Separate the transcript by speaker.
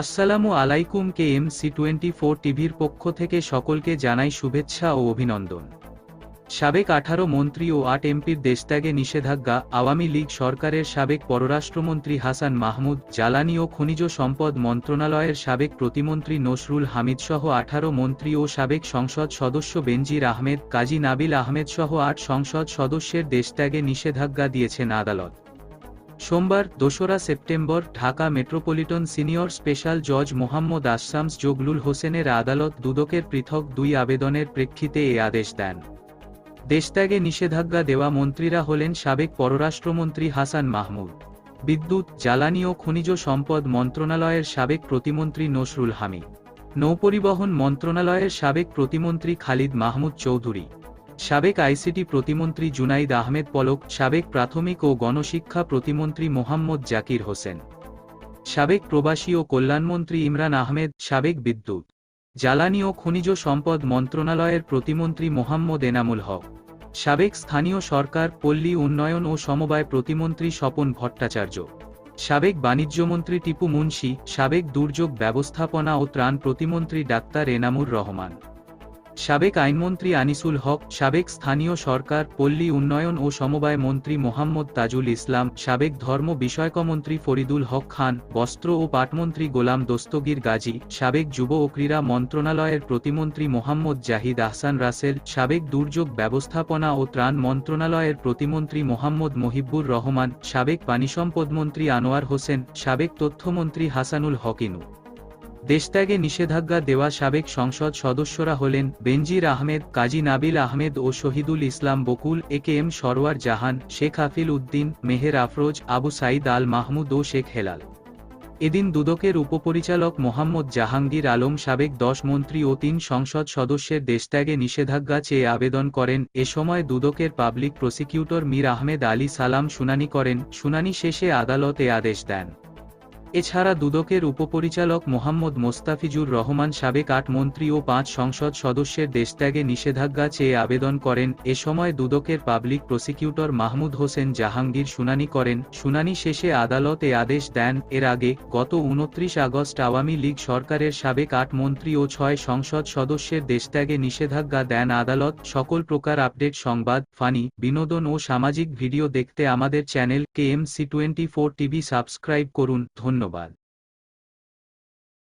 Speaker 1: আসসালামু আলাইকুম K M C twenty four টিভির পক্ষ থেকে সকলকে জানাই শুভেচ্ছা ও অভিনন্দন। সাবেক আঠারো মন্ত্রী ও আট এমপির দেশত্যাগে নিষেধাজ্ঞা আওয়ামী লীগ সরকারের সাবেক পররাষ্ট্রমন্ত্রী হাসান মাহমুদ, জ্বালানি ও খনিজ সম্পদ মন্ত্রণালয়ের সাবেক প্রতিমন্ত্রী নসরুল হামিদসহ আঠারো মন্ত্রী ও সাবেক সংসদ সদস্য বেনজির আহমেদ, কাজী নাবিল আহমেদসহ আট সংসদ সদস্যের দেশত্যাগে নিষেধাজ্ঞা দিয়েছেন আদালত। সোমবার, দোসরা September, Dhaka metropolitan senior special জজ মোহাম্মদ আসামস জগলুল হোসেনের আদালত দুদকের পৃথক দুই আবেদনের প্রেক্ষিতে এ আদেশ দেন। দেশত্যাগে নিষেধাজ্ঞা দেওয়া মন্ত্রীরা হলেন সাবেক পররাষ্ট্রমন্ত্রী হাসান মাহমুদ। বিদ্যুৎ, জ্বালানি ও খনিজ সম্পদ মন্ত্রণালয়ের সাবেক প্রতিমন্ত্রী নসরুল হামিদ। নৌপরিবহন মন্ত্রণালয়ের সাবেক প্রতিমন্ত্রী খালিদ মাহমুদ চৌধুরী। সাবেক আইসিটি প্রতিমন্ত্রী জুনাইদ আহমেদ পলক, সাবেক প্রাথমিক ও গণশিক্ষা প্রতিমন্ত্রী মোহাম্মদ জাকির হোসেন, সাবেক প্রবাসী ও কল্যাণমন্ত্রী ইমরান আহমেদ, সাবেক বিদ্যুৎ, জ্বালানি ও খনিজ সম্পদ মন্ত্রণালয়ের প্রতিমন্ত্রী মোহাম্মদ এনামুল হক, সাবেক স্থানীয় সরকার, পল্লী উন্নয়ন ও সমবায় প্রতিমন্ত্রী স্বপন ভট্টাচার্য, সাবেক বাণিজ্যমন্ত্রী টিপু মুন্সি, সাবেক দুর্যোগ ব্যবস্থাপনা ও ত্রাণ প্রতিমন্ত্রী ডাক্তার এনামুর রহমান। সাবেক আইনমন্ত্রী আনিসুল হক, সাবেক স্থানীয় সরকার, পল্লী উন্নয়ন ও সমবায় মন্ত্রী মোহাম্মদ তাজুল ইসলাম, সাবেক ধর্ম বিষয়কমন্ত্রী ফরিদুল হক খান, বস্ত্র ও পাটমন্ত্রী গোলাম দস্তগীর গাজী, সাবেক যুব ও ক্রীড়া মন্ত্রণালয়ের প্রতিমন্ত্রী মোহাম্মদ জাহিদ আহসান রাসেল, সাবেক দুর্যোগ ব্যবস্থাপনা ও ত্রাণ মন্ত্রণালয়ের প্রতিমন্ত্রী মোহাম্মদ মহিবুর রহমান, সাবেক পানিসম্পদমন্ত্রী আনোয়ার হোসেন, সাবেক তথ্যমন্ত্রী হাসানুল হকিনু দেশত্যাগে নিষেধাজ্ঞা দেওয়া সাবেক সংসদ সদস্যরা হলেন বেনজির আহমেদ, কাজী নাবিল আহমেদ ও Shahidul Islam Bakul A K M Sarwar Jahan, Sheikh Hafil Uddin, Meher Afroz, Abu Saeed Al Mahmud ও শেখ হেলাল। এদিন দুদকের উপপরিচালক মোহাম্মদ জাহাঙ্গীর আলম সাবেক দশ মন্ত্রী ও তিন সংসদ সদস্যের দেশত্যাগে নিষেধাজ্ঞা চেয়ে আবেদন করেন। এ সময় দুদকের পাবলিক প্রসিকিউটর মীর আহমেদ আলী সালাম শুনানি করেন। শুনানি শেষে আদালত আদেশ দেন। এছাড়া দুদকের উপপরিচালক মোহাম্মদ মোস্তাফিজুর রহমান সাবেক আট মন্ত্রী ও পাঁচ সংসদ সদস্যের দেশত্যাগে নিষেধাজ্ঞা চেয়ে আবেদন করেন। এ সময় দুদকের পাবলিক প্রসিকিউটর মাহমুদ হোসেন জাহাঙ্গীর শুনানি করেন। শুনানি শেষে আদালত এ আদেশ দেন। এর আগে গত উনত্রিশ আগস্ট আওয়ামী লীগ সরকারের সাবেক আট মন্ত্রী ও ছয় সংসদ সদস্যের দেশত্যাগে নিষেধাজ্ঞা দেন। আদালত সকল প্রকার আপডেট, সংবাদ, ফানি, বিনোদন ও সামাজিক ভিডিও দেখতে আমাদের channel K M C twenty four TV subscribe করুন। ধন্যবাদ।